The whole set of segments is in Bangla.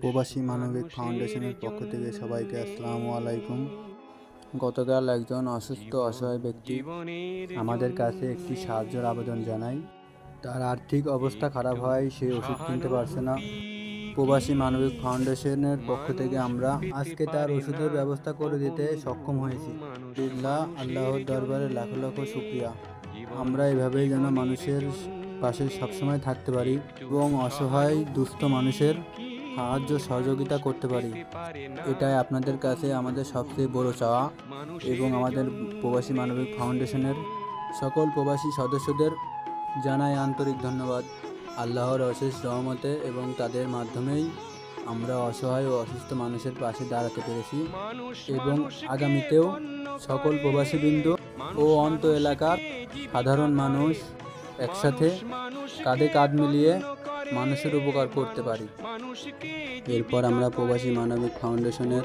প্রবাসী মানবিক ফাউন্ডেশনের পক্ষ থেকে সবাইকে আসসালামু আলাইকুম। গতকাল একজন অসুস্থ অসহায় ব্যক্তি আমাদের কাছে একটি সাহায্যের আবেদন জানায়। তার আর্থিক অবস্থা খারাপ হয়, সে ওষুধ কিনতে পারছে না। প্রবাসী মানবিক ফাউন্ডেশনের পক্ষ থেকে আমরা আজকে তার ওষুধের ব্যবস্থা করে দিতে সক্ষম হয়েছি। আল্লাহর দরবারে লাখ লাখ শুক্রিয়া। আমরা এভাবেই যেন মানুষের পাশে সবসময় থাকতে পারি এবং অসহায়, দুস্থ মানুষের সাহায্য, সহযোগিতা করতে পারি। এটাই আপনাদের কাছে আমাদের সবচেয়ে বড় চাওয়া এবং আমাদের প্রবাসী মানবিক ফাউন্ডেশনের সকল প্রবাসী সদস্যদের জানাই আন্তরিক ধন্যবাদ। আল্লাহর অশেষ রহমতে এবং তাদের মাধ্যমেই আমরা অসহায় ও অসুস্থ মানুষের পাশে দাঁড়াতে পেরেছি এবং আগামীতেও সকল প্রবাসীবৃন্দ ও অন্ত এলাকার সাধারণ মানুষ একসাথে কাঁধে কাঁধ মিলিয়ে মানুষের উপকার করতে পারি। এরপর আমরা প্রবাসী মানবিক ফাউন্ডেশনের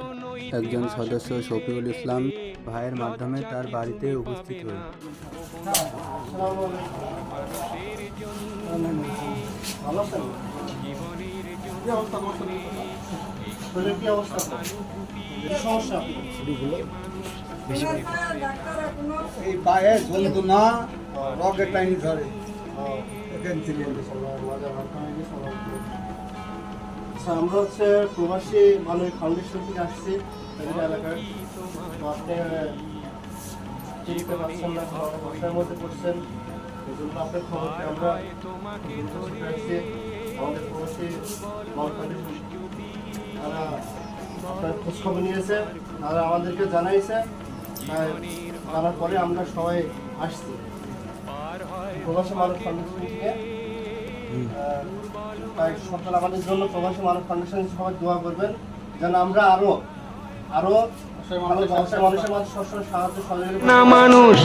একজন সদস্য শফিউল ইসলাম ভাইয়ের মাধ্যমে তার বাড়িতে উপস্থিত হই এই পায়ে রকেট লাইনে ধরে। এখান থেকে আচ্ছা আমরা হচ্ছে প্রবাসী মানবিক ফাউন্ডেশন থেকে আসছি তাদের এলাকায় তো আপনি চিনতে পারছেন না বাসার মধ্যে করছেন এই জন্য আপনার খবরটি আমরা খোঁজখবর নিয়েছে, তারা আমাদেরকে জানাইছে জানার পরে আমরা সবাই আসছি। প্রবাসী মানব ফাউন্ডেশন থেকে সকাল আমাদের জন্য প্রবাসী মানব ফাউন্ডেশন সবাই দোয়া করবেন যেন আমরা আরও আরও ভালো মানুষের মানুষের মাঝে সবসময় সাহায্য সহযোগিতা না মানুষ।